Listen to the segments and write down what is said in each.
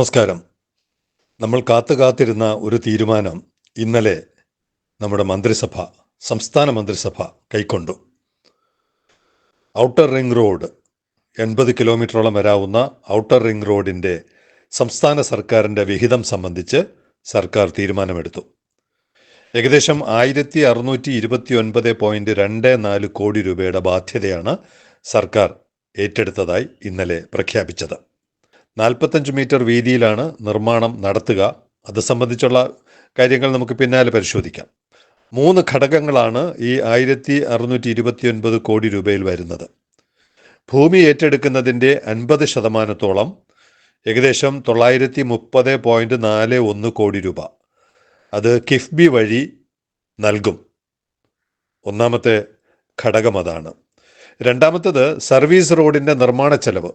നമസ്കാരം. നമ്മൾ കാത്തു കാത്തിരുന്ന ഒരു തീരുമാനം ഇന്നലെ നമ്മുടെ മന്ത്രിസഭ സംസ്ഥാന മന്ത്രിസഭ കൈക്കൊണ്ടു. ഔട്ടർ റിംഗ് റോഡ് എൺപത് കിലോമീറ്ററോളം വരാവുന്ന ഔട്ടർ റിംഗ് റോഡിന്റെ സംസ്ഥാന സർക്കാരിന്റെ വിഹിതം സംബന്ധിച്ച് സർക്കാർ തീരുമാനമെടുത്തു. ഏകദേശം ആയിരത്തി അറുന്നൂറ്റി ഇരുപത്തി ഒൻപത് പോയിന്റ് രണ്ട് നാല് കോടി രൂപയുടെ ബാധ്യതയാണ് സർക്കാർ ഏറ്റെടുത്തതായി ഇന്നലെ പ്രഖ്യാപിച്ചത്. നാൽപ്പത്തഞ്ച് മീറ്റർ വീതിയിലാണ് നിർമ്മാണം നടത്തുക. അത് സംബന്ധിച്ചുള്ള കാര്യങ്ങൾ നമുക്ക് പിന്നാലെ പരിശോധിക്കാം. മൂന്ന് ഘടകങ്ങളാണ് ഈ ആയിരത്തി അറുന്നൂറ്റി ഇരുപത്തി ഒൻപത് കോടി രൂപയിൽ വരുന്നത്. ഭൂമി ഏറ്റെടുക്കുന്നതിന്റെ അൻപത് ശതമാനത്തോളം ഏകദേശം തൊള്ളായിരത്തി മുപ്പത് പോയിന്റ് നാല് ഒന്ന് കോടി രൂപ. അത് കിഫ്ബി വഴി നൽകും. ഒന്നാമത്തെ ഘടകം അതാണ്. രണ്ടാമത്തത് സർവീസ് റോഡിന്റെ നിർമ്മാണ ചെലവ്.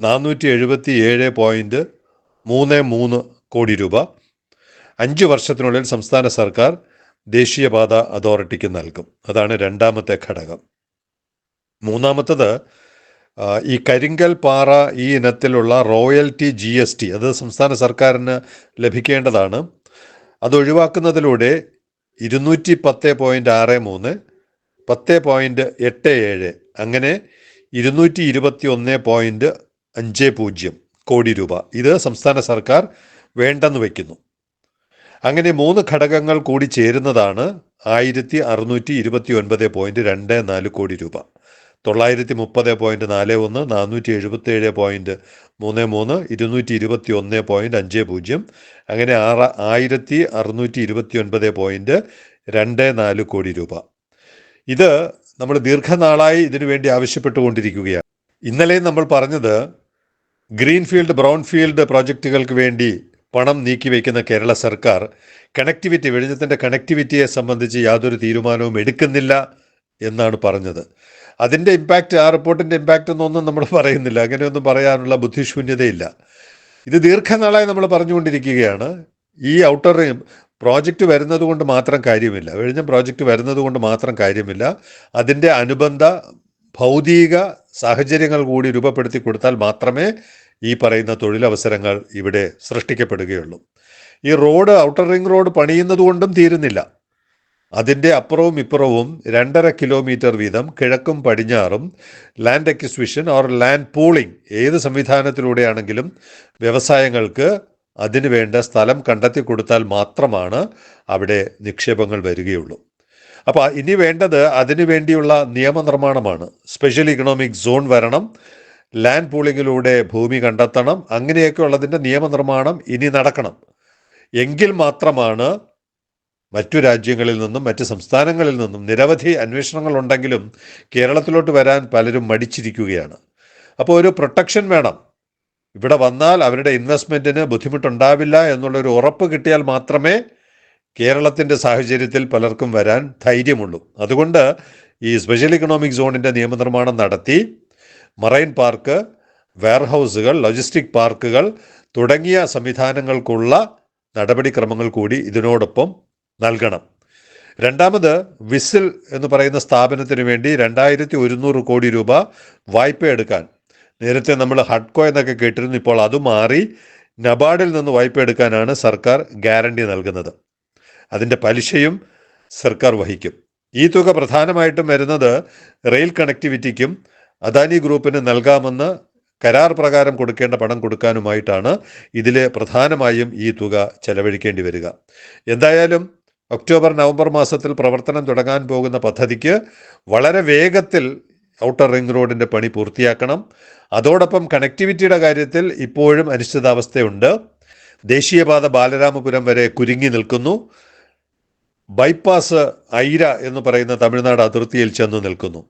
നാനൂറ്റി എഴുപത്തി ഏഴ് പോയിന്റ് മൂന്ന് മൂന്ന് കോടി രൂപ. അഞ്ച് വർഷത്തിനുള്ളിൽ സംസ്ഥാന സർക്കാർ ദേശീയപാത അതോറിറ്റിക്ക് നൽകും. അതാണ് രണ്ടാമത്തെ ഘടകം. മൂന്നാമത്തത് ഈ കരിങ്കൽ പാറ ഈ ഇനത്തിലുള്ള റോയൽറ്റി ജി എസ് ടി അത് സംസ്ഥാന സർക്കാരിന് ലഭിക്കേണ്ടതാണ്. അത് ഒഴിവാക്കുന്നതിലൂടെ ഇരുന്നൂറ്റി പത്ത് പോയിന്റ് ആറ് മൂന്ന് പത്ത് പോയിന്റ് എട്ട് ഏഴ് അങ്ങനെ ഇരുന്നൂറ്റി ഇരുപത്തി ഒന്ന് പോയിന്റ് അഞ്ച് പൂജ്യം കോടി രൂപ. ഇത് സംസ്ഥാന സർക്കാർ വേണ്ടെന്ന് വയ്ക്കുന്നു അങ്ങനെ മൂന്ന് ഘടകങ്ങൾ കൂടി ചേരുന്നതാണ് ആയിരത്തി അറുന്നൂറ്റി ഇരുപത്തി ഒൻപത് പോയിന്റ് രണ്ട് നാല് കോടി രൂപ. തൊള്ളായിരത്തി മുപ്പത് പോയിന്റ് നാല് ഒന്ന് നാനൂറ്റി എഴുപത്തി ഏഴ് പോയിന്റ് മൂന്ന് മൂന്ന് ഇരുന്നൂറ്റി ഇരുപത്തി ഒന്ന് പോയിന്റ് അഞ്ച് പൂജ്യം. അങ്ങനെ ആറ് ആയിരത്തി അറുന്നൂറ്റി ഇരുപത്തി ഒൻപത് പോയിന്റ് രണ്ട് നാല് കോടി രൂപ. ഇത് നമ്മൾ ദീർഘനാളായി ഇതിനു വേണ്ടി ആവശ്യപ്പെട്ടുകൊണ്ടിരിക്കുകയാണ്. ഇന്നലെ നമ്മൾ പറഞ്ഞത് ഗ്രീൻഫീൽഡ് ബ്രൗൺഫീൽഡ് പ്രോജക്റ്റുകൾക്ക് വേണ്ടി പണം നീക്കിവെക്കുന്ന കേരള സർക്കാർ കണക്ടിവിറ്റി വെളിച്ചത്തിന്റെ കണക്ടിവിറ്റിയെ സംബന്ധിച്ച് യാതൊരു തീരുമാനവും എടുക്കുന്നില്ല എന്നാണ് പറഞ്ഞത്. അതിന്റെ ഇമ്പാക്റ്റ് ആ റിപ്പോർട്ടിന്റെ ഇമ്പാക്റ്റ് എന്നൊന്നും നമ്മൾ പറയുന്നില്ല. അങ്ങനെയൊന്നും പറയാനുള്ള ബുദ്ധിശൂന്യതയില്ല. ഇത് ദീർഘനാളായി നമ്മൾ പറഞ്ഞുകൊണ്ടിരിക്കുകയാണ്. ഈ ഔട്ടർ പ്രോജക്റ്റ് വരുന്നത് കൊണ്ട് മാത്രം കാര്യമില്ല. വിഴിഞ്ഞം പ്രോജക്റ്റ് വരുന്നത് കൊണ്ട് മാത്രം കാര്യമില്ല. അതിന്റെ അനുബന്ധ ഭൗതിക സാഹചര്യങ്ങൾ കൂടി രൂപപ്പെടുത്തി കൊടുത്താൽ മാത്രമേ ഈ പറയുന്ന തൊഴിലവസരങ്ങൾ ഇവിടെ സൃഷ്ടിക്കപ്പെടുകയുള്ളൂ. ഈ റോഡ് ഔട്ടർ റിംഗ് റോഡ് പണിയുന്നത് കൊണ്ടും തീരുന്നില്ല. അതിന്റെ അപ്പുറവും ഇപ്പുറവും രണ്ടര കിലോമീറ്റർ വീതം കിഴക്കും പടിഞ്ഞാറും land acquisition or land pooling ഏത് സംവിധാനത്തിലൂടെയാണെങ്കിലും വ്യവസായങ്ങൾക്ക് അതിനു വേണ്ട സ്ഥലം കണ്ടെത്തി കൊടുത്താൽ മാത്രമാണ് അവിടെ നിക്ഷേപങ്ങൾ വരികയുള്ളൂ. അപ്പോൾ ഇനി വേണ്ടത് അതിനു വേണ്ടിയുള്ള നിയമനിർമ്മാണമാണ്. സ്പെഷ്യൽ ഇക്കണോമിക് സോൺ വരണം ലാൻഡ് പൂളിങ്ങിലൂടെ ഭൂമി കണ്ടെത്തണം അങ്ങനെയൊക്കെ ഉള്ളതിന്റെ നിയമനിർമ്മാണം ഇനി നടക്കണം. എങ്കിൽ മാത്രമാണ് മറ്റു രാജ്യങ്ങളിൽ നിന്നും മറ്റ് സംസ്ഥാനങ്ങളിൽ നിന്നും നിരവധി അന്വേഷണങ്ങൾ ഉണ്ടെങ്കിലും കേരളത്തിലോട്ട് വരാൻ പലരും മടിച്ചിരിക്കുകയാണ്. അപ്പോൾ ഒരു പ്രൊട്ടക്ഷൻ വേണം. ഇവിടെ വന്നാൽ അവരുടെ ഇൻവെസ്റ്റ്മെന്റിന് ബുദ്ധിമുട്ടുണ്ടാവില്ല എന്നുള്ളൊരു ഉറപ്പ് കിട്ടിയാൽ മാത്രമേ കേരളത്തിന്റെ സാഹചര്യത്തിൽ പലർക്കും വരാൻ ധൈര്യമുള്ളൂ. അതുകൊണ്ട് ഈ സ്പെഷ്യൽ ഇക്കണോമിക് സോണിന്റെ നിയമനിർമ്മാണം നടത്തി മറൈൻ പാർക്ക് വെയർഹൗസുകൾ ലോജിസ്റ്റിക് പാർക്കുകൾ തുടങ്ങിയ സംവിധാനങ്ങൾക്കുള്ള നടപടിക്രമങ്ങൾ കൂടി ഇതിനോടൊപ്പം നൽകണം. രണ്ടാമത് വിസിൽ എന്ന് പറയുന്ന സ്ഥാപനത്തിന് വേണ്ടി രണ്ടായിരത്തി ഒരുന്നൂറ് കോടി രൂപ വായ്പ എടുക്കാൻ. നേരത്തെ നമ്മൾ ഹഡ്കോ എന്നൊക്കെ കേട്ടിരുന്നു ഇപ്പോൾ അത് മാറി നബാർഡിൽ നിന്ന് വായ്പ എടുക്കാനാണ് സർക്കാർ ഗ്യാരണ്ടി നൽകുന്നത്. അതിന്റെ പലിശയും സർക്കാർ വഹിക്കും. ഈ തുക പ്രധാനമായിട്ടും വരുന്നത് റെയിൽ കണക്ടിവിറ്റിക്കും അദാനി ഗ്രൂപ്പിന് നൽകാമെന്ന് കരാർ പ്രകാരം കൊടുക്കേണ്ട പണം കൊടുക്കാനുമായിട്ടാണ് ഇതിൽ പ്രധാനമായും ഈ തുക ചെലവഴിക്കേണ്ടി വരിക. എന്തായാലും ഒക്ടോബർ നവംബർ മാസത്തിൽ പ്രവർത്തനം തുടങ്ങാൻ പോകുന്ന പദ്ധതിക്ക് വളരെ വേഗത്തിൽ ഔട്ടർ റിംഗ് റോഡിന്റെ പണി പൂർത്തിയാക്കണം. അതോടൊപ്പം കണക്ടിവിറ്റിയുടെ കാര്യത്തിൽ ഇപ്പോഴും അനിശ്ചിതാവസ്ഥയുണ്ട്. ദേശീയപാത ബാലരാമപുരം വരെ കുരുങ്ങി നിൽക്കുന്നു. ബൈപ്പാസ് ഐര എന്ന് പറയുന്ന തമിഴ്നാട് അതിർത്തിയിൽ ചെന്ന് നിൽക്കുന്നു.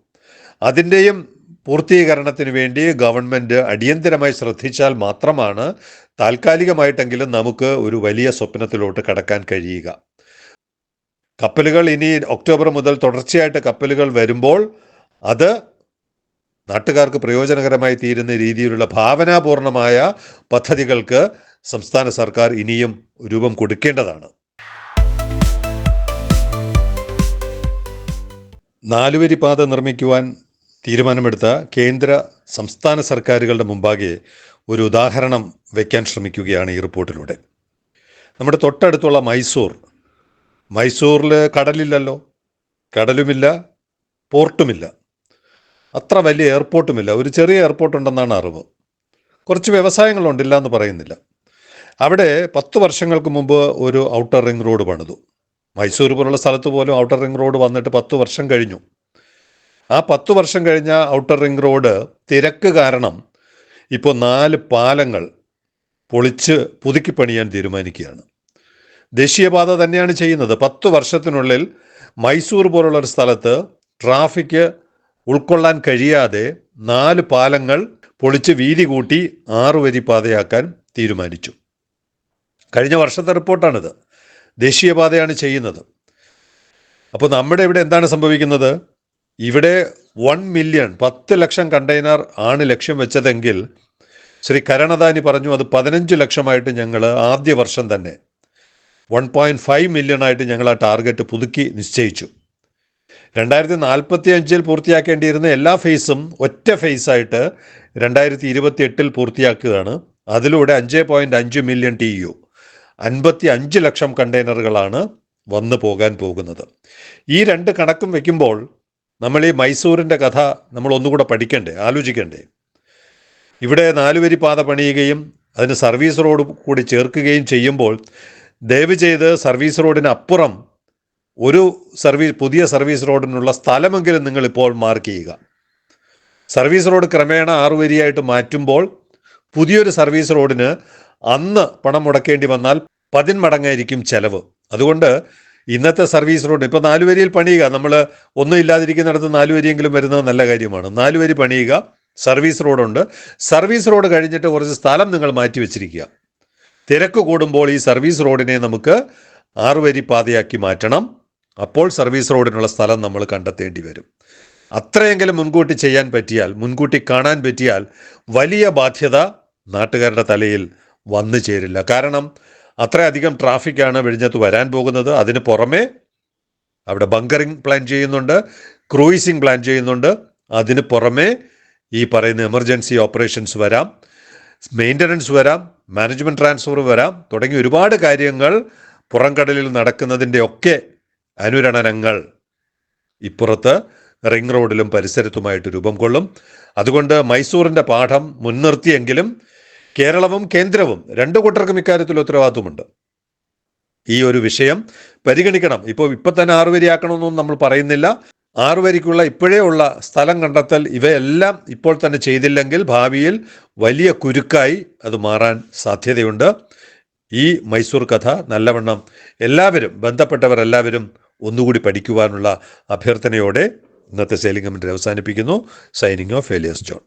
അതിന്റെയും പൂർത്തീകരണത്തിന് വേണ്ടി ഗവൺമെന്റ് അടിയന്തരമായി ശ്രദ്ധിച്ചാൽ മാത്രമാണ് താൽക്കാലികമായിട്ടെങ്കിലും നമുക്ക് ഒരു വലിയ സ്വപ്നത്തിലോട്ട് കടക്കാൻ കഴിയുക. കപ്പലുകൾ ഇനി ഒക്ടോബർ മുതൽ തുടർച്ചയായിട്ട് കപ്പലുകൾ വരുമ്പോൾ അത് നാട്ടുകാർക്ക് പ്രയോജനകരമായി തീരുന്ന രീതിയിലുള്ള ഭാവനാപൂർണമായ പദ്ധതികൾക്ക് സംസ്ഥാന സർക്കാർ ഇനിയും രൂപം കൊടുക്കേണ്ടതാണ്. നാലുവരി പാത നിർമ്മിക്കുവാൻ തീരുമാനമെടുത്ത കേന്ദ്ര സംസ്ഥാന സർക്കാരുകളുടെ മുമ്പാകെ ഒരു ഉദാഹരണം വയ്ക്കാൻ ശ്രമിക്കുകയാണ് ഈ റിപ്പോർട്ടിലൂടെ. നമ്മുടെ തൊട്ടടുത്തുള്ള മൈസൂർ. മൈസൂരിൽ കടലില്ലല്ലോ. കടലുമില്ല പോർട്ടുമില്ല. അത്ര വലിയ എയർപോർട്ടുമില്ല. ഒരു ചെറിയ എയർപോർട്ട് ഉണ്ടെന്നാണ് അറിവ്. കുറച്ച് വ്യവസായങ്ങളുണ്ടില്ല എന്ന് പറയുന്നില്ല. അവിടെ പത്ത് വർഷങ്ങൾക്ക് മുമ്പ് ഒരു ഔട്ടർ റിംഗ് റോഡ് പണിതു. മൈസൂർ പോലുള്ള സ്ഥലത്ത് പോലും ഔട്ടർ റിംഗ് റോഡ് വന്നിട്ട് പത്ത് വർഷം കഴിഞ്ഞു. ആ പത്ത് വർഷം കഴിഞ്ഞ ഔട്ടർ റിംഗ് റോഡ് തിരക്ക് കാരണം ഇപ്പോൾ നാല് പാലങ്ങൾ പൊളിച്ച് പുതുക്കി പണിയാൻ തീരുമാനിക്കുകയാണ്. ദേശീയപാത തന്നെയാണ് ചെയ്യുന്നത്. പത്ത് വർഷത്തിനുള്ളിൽ മൈസൂർ പോലുള്ള ഒരു സ്ഥലത്ത് ട്രാഫിക് ഉൾക്കൊള്ളാൻ കഴിയാതെ നാല് പാലങ്ങൾ പൊളിച്ച് വീതി കൂട്ടി ആറുവരി പാതയാക്കാൻ തീരുമാനിച്ചു. കഴിഞ്ഞ വർഷത്തെ റിപ്പോർട്ടാണിത്. ദേശീയപാതയാണ് ചെയ്യുന്നത്. അപ്പോൾ നമ്മുടെ ഇവിടെ എന്താണ് സംഭവിക്കുന്നത്? ഇവിടെ വൺ മില്യൺ പത്ത് ലക്ഷം കണ്ടെയ്നർ ആണ് ലക്ഷ്യം വെച്ചതെങ്കിൽ ശ്രീ കരണദാനി പറഞ്ഞു അത് പതിനഞ്ച് ലക്ഷമായിട്ട് ഞങ്ങൾ ആദ്യ വർഷം തന്നെ വൺ പോയിന്റ് ഫൈവ് മില്യൺ ആയിട്ട് ഞങ്ങൾ ആ ടാർഗറ്റ് പുതുക്കി നിശ്ചയിച്ചു. രണ്ടായിരത്തി നാൽപ്പത്തി അഞ്ചിൽ പൂർത്തിയാക്കേണ്ടിയിരുന്ന എല്ലാ ഫേസും ഒറ്റ ഫേസായിട്ട് രണ്ടായിരത്തി ഇരുപത്തി എട്ടിൽ പൂർത്തിയാക്കുകയാണ്. അതിലൂടെ അഞ്ച് പോയിന്റ് അഞ്ച് മില്യൺ ടി യു അൻപത്തി അഞ്ച് ലക്ഷം കണ്ടെയ്നറുകളാണ് വന്നു പോകാൻ പോകുന്നത്. ഈ രണ്ട് കണക്കും വയ്ക്കുമ്പോൾ നമ്മൾ ഈ മൈസൂരിന്റെ കഥ നമ്മൾ ഒന്നുകൂടെ പഠിക്കണ്ടേ ആലോചിക്കണ്ടേ? ഇവിടെ നാലുവരി പാത പണിയുകയും അതിന് സർവീസ് റോഡ് കൂടി ചേർക്കുകയും ചെയ്യുമ്പോൾ ദയവ് ചെയ്ത് സർവീസ് റോഡിനപ്പുറം ഒരു സർവീസ് പുതിയ സർവീസ് റോഡിനുള്ള സ്ഥലമെങ്കിലും നിങ്ങൾ ഇപ്പോൾ മാർക്ക് ചെയ്യുക. സർവീസ് റോഡ് ക്രമേണ ആറുവരിയായിട്ട് മാറ്റുമ്പോൾ പുതിയൊരു സർവീസ് റോഡിന് അന്ന് പണം മുടക്കേണ്ടി വന്നാൽ പതിന്മടങ്ങായിരിക്കും ചെലവ്. അതുകൊണ്ട് ഇന്നത്തെ സർവീസ് റോഡ് ഇപ്പോൾ നാലുവരിയിൽ പണിയുക. നമ്മൾ ഒന്നും ഇല്ലാതിരിക്കുന്നിടത്ത് നാലുവരിയെങ്കിലും വരുന്നത് നല്ല കാര്യമാണ്. നാലുവരി പണിയുക സർവീസ് റോഡുണ്ട്. സർവീസ് റോഡ് കഴിഞ്ഞിട്ട് കുറച്ച് സ്ഥലം നിങ്ങൾ മാറ്റി വെച്ചിരിക്കുക. തിരക്ക് കൂടുമ്പോൾ ഈ സർവീസ് റോഡിനെ നമുക്ക് ആറുവരി പാതയാക്കി മാറ്റണം. അപ്പോൾ സർവീസ് റോഡിനുള്ള സ്ഥലം നമ്മൾ കണ്ടെത്തേണ്ടി വരും. അത്രയെങ്കിലും മുൻകൂട്ടി ചെയ്യാൻ പറ്റിയാൽ മുൻകൂട്ടി കാണാൻ പറ്റിയാൽ വലിയ ബാധ്യത നാട്ടുകാരുടെ തലയിൽ വന്നു ചേരില്ല. കാരണം അത്രയധികം ട്രാഫിക്കാണ് വെഴിഞ്ഞത്ത് വരാൻ പോകുന്നത്. അതിന് പുറമെ അവിടെ ബങ്കറിംഗ് പ്ലാൻ ചെയ്യുന്നുണ്ട് ക്രൂയിസിംഗ് പ്ലാൻ ചെയ്യുന്നുണ്ട്. അതിന് പുറമെ ഈ പറയുന്ന എമർജൻസി ഓപ്പറേഷൻസ് വരാം മെയിന്റനൻസ് വരാം മാനേജ്മെന്റ് ട്രാൻസ്ഫർ വരാം തുടങ്ങി ഒരുപാട് കാര്യങ്ങൾ പുറംകടലിൽ നടക്കുന്നതിന്റെ ഒക്കെ അനുരണനങ്ങൾ ഇപ്പുറത്ത് റിംഗ് റോഡിലും പരിസരത്തുമായിട്ട് രൂപം കൊള്ളും. അതുകൊണ്ട് മൈസൂറിന്റെ പാഠം മുൻനിർത്തിയെങ്കിലും കേരളവും കേന്ദ്രവും രണ്ടു കൂട്ടർക്കും ഇക്കാര്യത്തിൽ ഉത്തരവാദിത്വമുണ്ട്. ഈ ഒരു വിഷയം പരിഗണിക്കണം. ഇപ്പോൾ ഇപ്പം തന്നെ ആറുവരിയാക്കണമെന്നൊന്നും നമ്മൾ പറയുന്നില്ല. ആറുവരിക്കുള്ള ഇപ്പോഴേ ഉള്ള സ്ഥലം കണ്ടെത്തൽ ഇവയെല്ലാം ഇപ്പോൾ തന്നെ ചെയ്തില്ലെങ്കിൽ ഭാവിയിൽ വലിയ കുരുക്കായി അത് മാറാൻ സാധ്യതയുണ്ട്. ഈ മൈസൂർ കഥ നല്ലവണ്ണം എല്ലാവരും ബന്ധപ്പെട്ടവർ എല്ലാവരും ഒന്നുകൂടി പഠിക്കുവാനുള്ള അഭ്യർത്ഥനയോടെ ഇന്നത്തെ സെയിലിംഗ് കമന്ററി അവസാനിപ്പിക്കുന്നു. Signing off failures John.